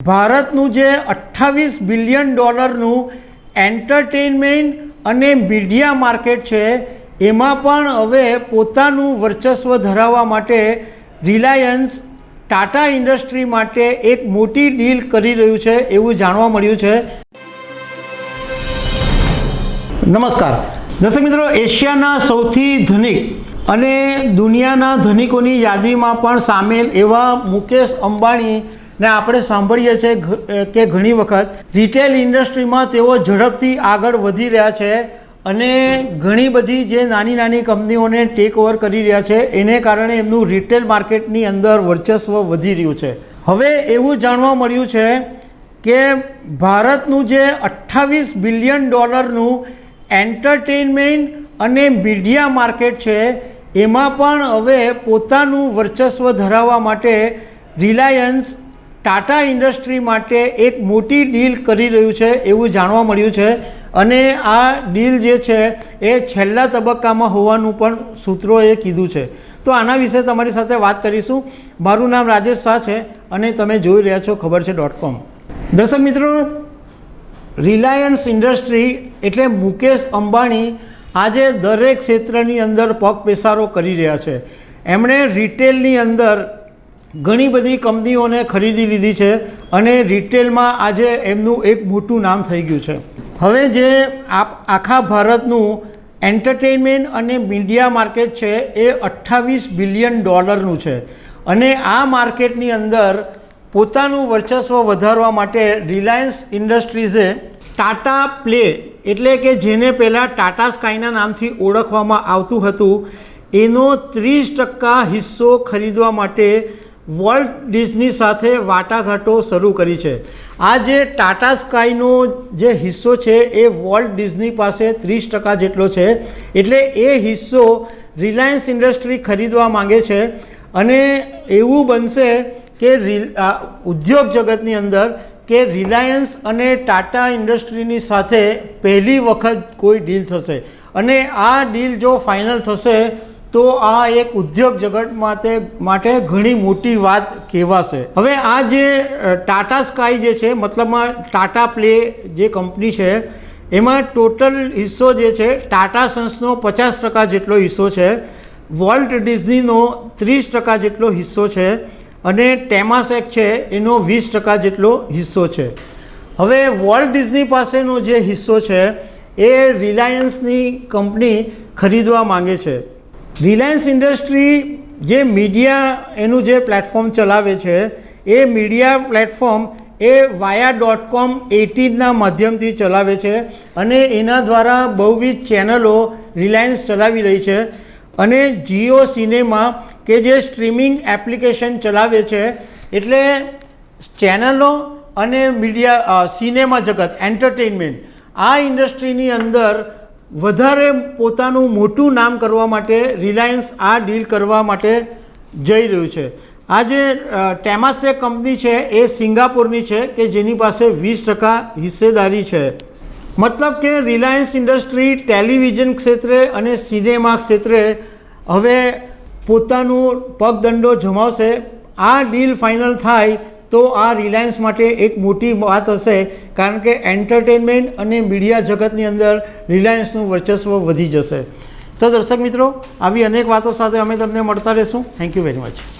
ભારતનું જે અઠ્ઠાવીસ બિલિયન ડોલરનું એન્ટરટેઇનમેન્ટ અને મીડિયા માર્કેટ છે, એમાં પણ હવે પોતાનું વર્ચસ્વ ધરાવવા માટે રિલાયન્સ ટાટા ઇન્ડસ્ટ્રી માટે એક મોટી ડીલ કરી રહ્યું છે એવું જાણવા મળ્યું છે. નમસ્કાર. દર્શક મિત્રો, એશિયાના સૌથી ધનિક અને દુનિયાના ધનિકોની યાદીમાં પણ સામેલ એવા મુકેશ અંબાણીને આપણે સાંભળીએ છીએ કે ઘણી વખત રિટેલ ઇન્ડસ્ટ્રીમાં તેઓ ઝડપથી આગળ વધી રહ્યા છે અને ઘણી બધી જે નાની નાની કંપનીઓને ટેક ઓવર કરી રહ્યા છે, એને કારણે એમનું રિટેલ માર્કેટની અંદર વર્ચસ્વ વધી રહ્યું છે. હવે એવું જાણવા મળ્યું છે કે ભારતનું જે અઠ્ઠાવીસ બિલિયન ડોલરનું એન્ટરટેનમેન્ટ અને મીડિયા માર્કેટ છે, એમાં પણ હવે પોતાનું વર્ચસ્વ ધરાવવા માટે રિલાયન્સ ટાટા ઇન્ડસ્ટ્રી માટે એક મોટી ડીલ કરી રહ્યું છે એવું જાણવા મળ્યું છે. અને આ ડીલ જે છે એ છેલ્લા તબક્કામાં હોવાનું પણ સૂત્રોએ કીધું છે. તો આના વિશે તમારી સાથે વાત કરીશું. મારું નામ રાજેશ શાહ છે અને તમે જોઈ રહ્યા છો ખબર છે ડોટ કોમ. દર્શક મિત્રો, રિલાયન્સ ઇન્ડસ્ટ્રી એટલે મુકેશ અંબાણી આજે દરેક ક્ષેત્રની અંદર પગ પેસારો કરી રહ્યા છે. એમણે રિટેલની અંદર ઘણી બધી કંપનીઓને ખરીદી લીધી છે અને રિટેલમાં આજે એમનું એક મોટું નામ થઈ ગયું છે. હવે જે આપ આખા ભારતનું એન્ટરટેનમેન્ટ અને મીડિયા માર્કેટ છે એ અઠ્ઠાવીસ બિલિયન ડોલરનું છે. અને આ માર્કેટની અંદર પોતાનું વર્ચસ્વ વધારવા માટે રિલાયન્સ ઇન્ડસ્ટ્રીઝે ટાટા પ્લે એટલે કે જેને પહેલાં ટાટા સ્કાયના નામથી ઓળખવામાં આવતું હતું, એનો ત્રીસ ટકા હિસ્સો ખરીદવા માટે વોલ્ટ ડિઝની સાથે વાટાઘાટો શરૂ કરી છે. આ જે ટાટા સ્કાયનો જે હિસ્સો છે એ વોલ્ટ ડિઝની પાસે ત્રીસ ટકા જેટલો છે. એટલે એ હિસ્સો રિલાયન્સ ઇન્ડસ્ટ્રી ખરીદવા માંગે છે અને એવું બનશે કે ઉદ્યોગ જગતની અંદર કે રિલાયન્સ અને ટાટા ઇન્ડસ્ટ્રીની સાથે પહેલી વખત કોઈ ડીલ થશે. અને આ ડીલ જો ફાઇનલ થશે તો આ એક ઉદ્યોગ જગત માટે માટે ઘણી મોટી વાત કહેવાશે. હવે આ જે ટાટા સ્કાય જે છે, મતલબમાં ટાટા પ્લે જે કંપની છે, એમાં ટોટલ હિસ્સો જે છે ટાટા સન્સનો પચાસ ટકા જેટલો હિસ્સો છે વોલ્ટ ડિઝનીનો ત્રીસ ટકા જેટલો હિસ્સો છે, અને ટેમાસેક છે, એનો વીસ ટકા જેટલો હિસ્સો છે. હવે વોલ્ટ ડિઝની પાસેનો જે હિસ્સો છે, એ રિલાયન્સની કંપની ખરીદવા માંગે છે. રિલાયન્સ ઇન્ડસ્ટ્રી જે મીડિયા એનું જે પ્લેટફોર્મ ચલાવે છે, એ મીડિયા પ્લેટફોર્મ એ વાયા ડોટ કોમ એટીનના માધ્યમથી ચલાવે છે અને એના દ્વારા બહુવિધ ચેનલો રિલાયન્સ ચલાવી રહી છે. અને જીઓ સિનેમા કે જે સ્ટ્રીમિંગ એપ્લિકેશન ચલાવે છે, એટલે ચેનલો અને મીડિયા સિનેમા જગત એન્ટરટેનમેન્ટ આ ઇન્ડસ્ટ્રીની અંદર વધારે પોતાનું મોટું નામ કરવા માટે રિલાયન્સ આ ડીલ કરવા માટે જઈ રહ્યું છે. આ જે ટેમાસેક કંપની છે એ સિંગાપુરની છે કે જેની પાસે વીસ ટકા હિસ્સેદારી છે. મતલબ કે રિલાયન્સ ઇન્ડસ્ટ્રી, ટેલિવિઝન ક્ષેત્રે અને સિનેમા ક્ષેત્રે હવે પોતાનું પગદંડો જમાવશે. આ ડીલ ફાઇનલ થાય તો આ રિલાયન્સ માટે એક મોટી વાત હશે, કારણ કે એન્ટરટેનમેન્ટ અને મીડિયા જગતની અંદર રિલાયન્સનું વર્ચસ્વ વધી જશે. તો દર્શક મિત્રો, આવી અનેક વાતો સાથે અમે તમને મળતા રહીશું. Thank you very much